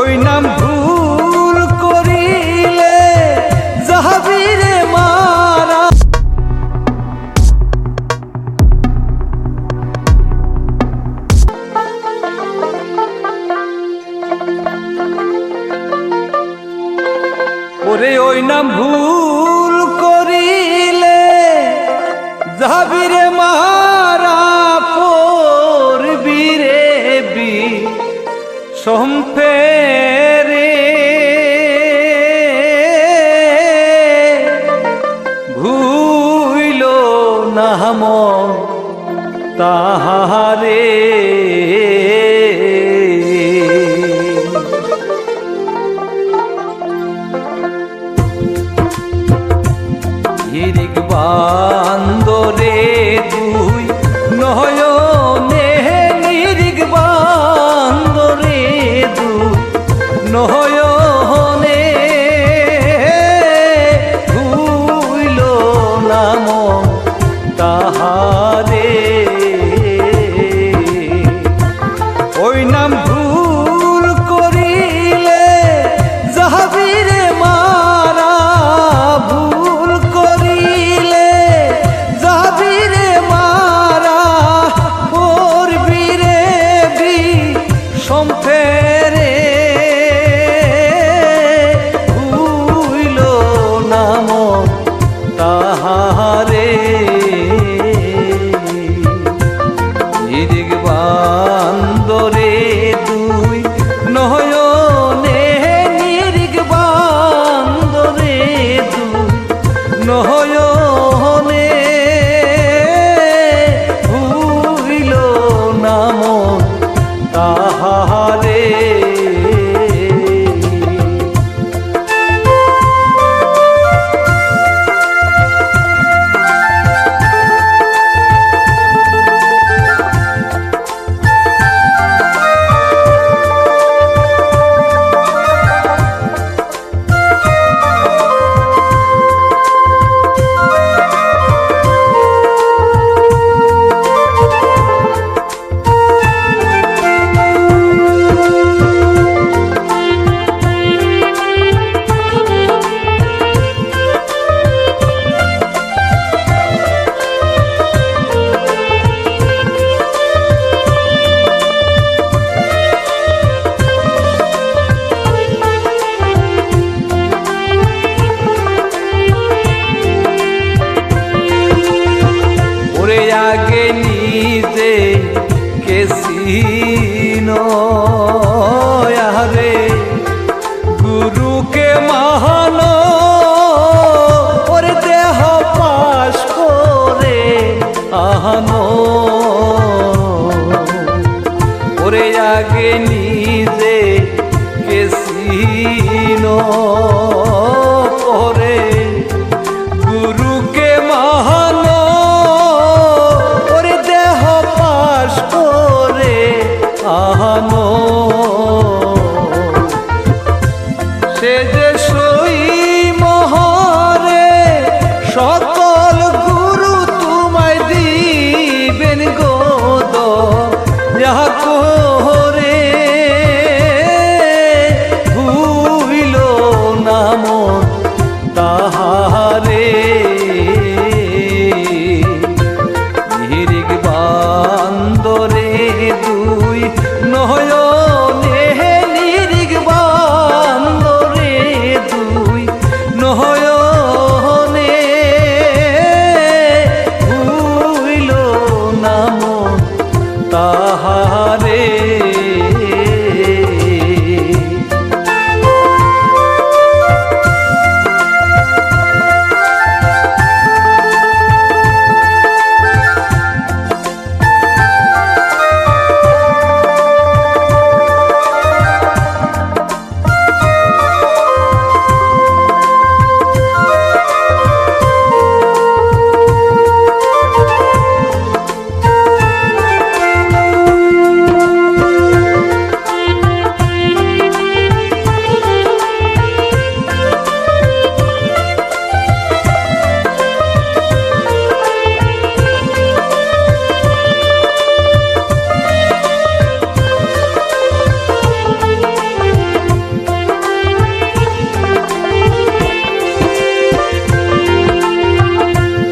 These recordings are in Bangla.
ওই নাম ভুল করিলে যাহাবিরে মারা। ওরে ওই নাম ভুল করিলে যাবিরে মারা পড়বিরে বি সম্পেরে ver. তাহারে নয়নে করে গুরুকে মহান, ওরে দেহ পাশ করে আহানো। সে যে সই মহরে সকল গুরু তোমায় দিবেন গোদ ইহা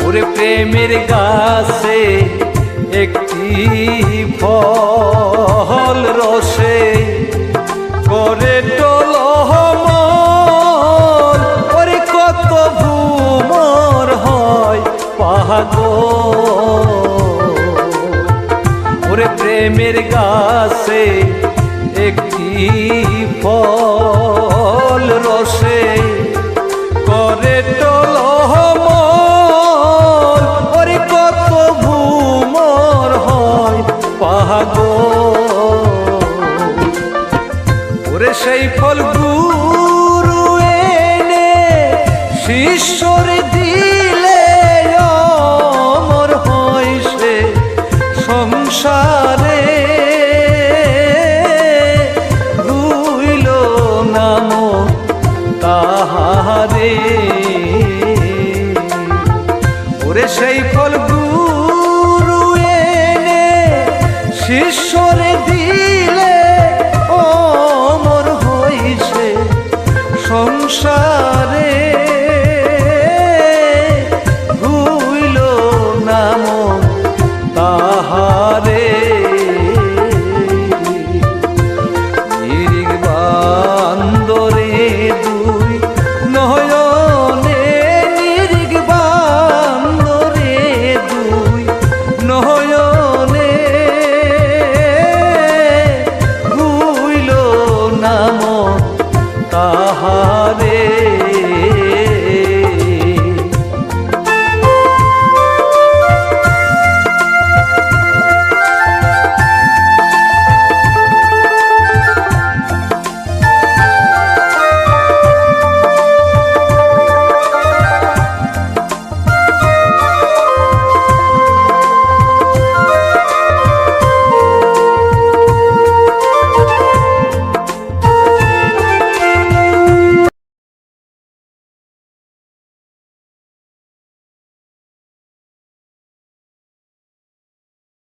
ওরে প্রেমের গাছে একটি ফল রসে করে টল ওরে কত ভুমর হয় পাহাগ ওরে প্রেমের গাছে একটি ফল বাহারে ওরে সেই ফল গুরু এনে শিষ্যরে দিলে অমর হইছে সংসার।